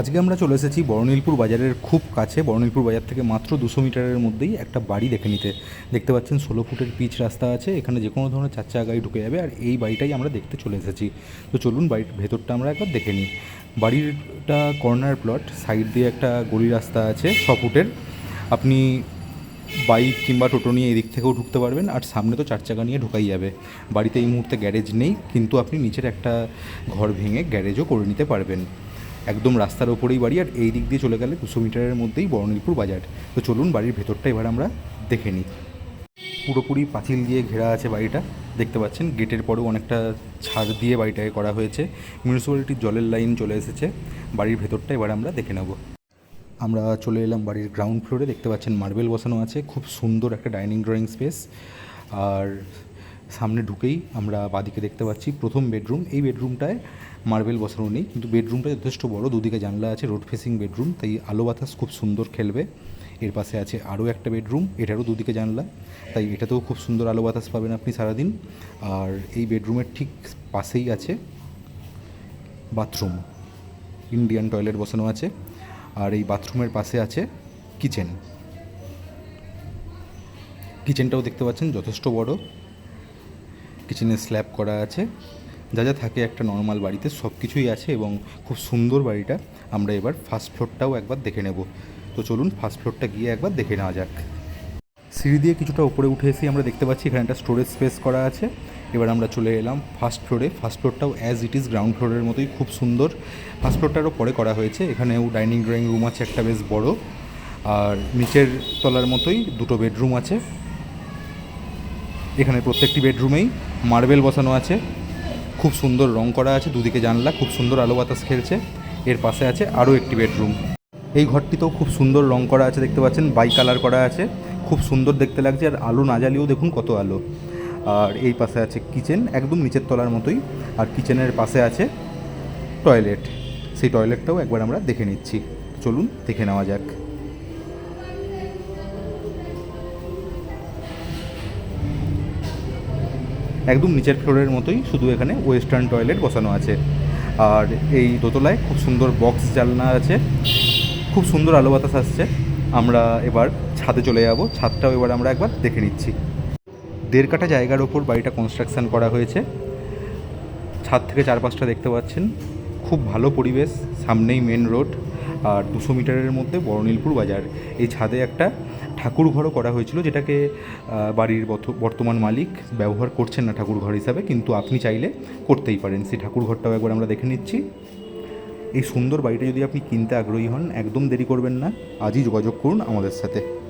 আজকে আমরা চলে এসেছি বরণিলপুর বাজারের খুব কাছে বরণিলপুর বাজার থেকে মাত্র দুশো মিটারের মধ্যেই একটা বাড়ি দেখে নিতে। দেখতে পাচ্ছেন ষোলো ফুটের পিচ রাস্তা আছে, এখানে যে কোনো ধরনের চার চাকা গাড়ি ঢুকে যাবে আর এই বাড়িটাই আমরা দেখতে চলে এসেছি। তো চলুন বাড়ির ভেতরটা আমরা একবার দেখে নিই। বাড়িরটা কর্নার প্লট, সাইড দিয়ে একটা গলি রাস্তা আছে ছ ফুটের। আপনি বাইক কিংবা টোটো নিয়ে এদিক থেকেও ঢুকতে পারবেন আর সামনে তো চার চাকা নিয়ে ঢোকাই যাবে। বাড়িতে এই মুহূর্তে গ্যারেজ নেই, কিন্তু আপনি নিচের একটা ঘর ভেঙে গ্যারেজও করে নিতে পারবেন। একদম রাস্তার ওপরেই বাড়ি আর এই দিক দিয়ে চলে গেলে দুশো মিটারের মধ্যেই বরণিলপুর বাজার। তো চলুন বাড়ির ভেতরটা এবার আমরা দেখে নিই। পুরোপুরি পাঁচিল দিয়ে ঘেরা আছে বাড়িটা। দেখতে পাচ্ছেন, গেটের পরেও অনেকটা ছাড় দিয়ে বাড়িটাকে করা হয়েছে। মিউনিসিপ্যালিটির জলের লাইন চলে এসেছে। বাড়ির ভেতরটা এবার আমরা দেখে নেব। আমরা চলে এলাম বাড়ির গ্রাউন্ড ফ্লোরে দেখতে পাচ্ছেন মার্বেল বসানো আছে। খুব সুন্দর একটা ডাইনিং ড্রয়িং স্পেস আর সামনে ঢুকেই আমরা বাদিকে দেখতে পাচ্ছি প্রথম বেডরুম এই বেডরুমটায় মার্বেল বসানো নেই কিন্তু বেডরুমটা যথেষ্ট বড়, দুদিকে জানলা আছে, রোড ফেসিং বেডরুম, তাই আলো বাতাস খুব সুন্দর খেলবে। এর পাশে আছে আরও একটা বেডরুম, এটারও দুদিকে জানলা, তাই এটাতেও খুব সুন্দর আলো বাতাস পাবেন আপনি সারাদিন। আর এই বেডরুমের ঠিক পাশেই আছে বাথরুম, ইন্ডিয়ান টয়লেট বসানো আছে। আর এই বাথরুমের পাশে আছে কিচেন। কিচেনটাও দেখতে পাচ্ছেন, যথেষ্ট বড়। কিচেনে স্ল্যাব করা আছে। যা যা থাকে একটা নর্মাল বাড়িতে সব কিছুই আছে এবং খুব সুন্দর বাড়িটা আমরা এবার ফার্স্ট ফ্লোরটাও একবার দেখে নেব। তো চলুন ফার্স্ট ফ্লোরটা গিয়ে একবার দেখে নেওয়া যাক। সিঁড়ি দিয়ে কিছুটা উপরে উঠে এসে আমরা দেখতে পাচ্ছি এখানে একটা স্টোরেজ স্পেস করা আছে। এবার আমরা চলে এলাম ফার্স্ট ফ্লোরে ফার্স্ট ফ্লোরটাও অ্যাজ ইট ইজ গ্রাউন্ড ফ্লোরের মতোই খুব সুন্দর। ফার্স্ট ফ্লোরটারও পরে করা হয়েছে। এখানেও ডাইনিং ড্রয়িং রুম আছে, একটা বেশ বড়। আর নিচের তলার মতোই দুটো বেডরুম আছে। এখানে প্রত্যেকটি বেডরুমেই মার্বেল বসানো আছে। খুব সুন্দর রং করা আছে, দুদিকে জানলা, খুব সুন্দর আলো বাতাস খেলছে। এর পাশে আছে আরও একটি বেডরুম। এই ঘরটিতেও খুব সুন্দর রং করা আছে, দেখতে পাচ্ছেন বাই কালার করা আছে। খুব সুন্দর দেখতে লাগছে, আর আলো না জ্বালিয়েও দেখুন কত আলো। আর এই পাশে আছে কিচেন, একদম নিচের তলার মতোই। আর কিচেনের পাশে আছে টয়লেট। সেই টয়লেটটাও একবার আমরা দেখে নিচ্ছি। চলুন, দেখে নেওয়া যাক। একদম নিচের ফ্লোরের মতোই শুধু এখানে ওয়েস্টার্ন টয়লেট বসানো আছে। আর এই দোতলায় খুব সুন্দর বক্স জানলা আছে। খুব সুন্দর আলো বাতাস আসছে। আমরা এবার ছাদে চলে যাব। ছাদটাও এবার আমরা একবার দেখে নিচ্ছি। দেড় কাটা জায়গার ওপর বাড়িটা কনস্ট্রাকশন করা হয়েছে। ছাদ থেকে চারপাশটা দেখতে পাচ্ছেন। খুব ভালো পরিবেশ, সামনেই মেন রোড আর দুশো মিটারের মধ্যে বরনীলপুর বাজার। এই ছাদে একটা ঠাকুর ঘরও করা হয়েছিল, যেটাকে বাড়ির বর্ত- বর্তমান মালিক ব্যবহার করছেন না ঠাকুর ঘর হিসাবে, কিন্তু আপনি চাইলে করতেই পারেন। সেই ঠাকুর ঘরটাও একবার আমরা দেখে নিচ্ছি। এই সুন্দর বাড়িটা যদি আপনি কিনতে আগ্রহী হন, একদম দেরি করবেন না। আজই যোগাযোগ করুন আমাদের সাথে।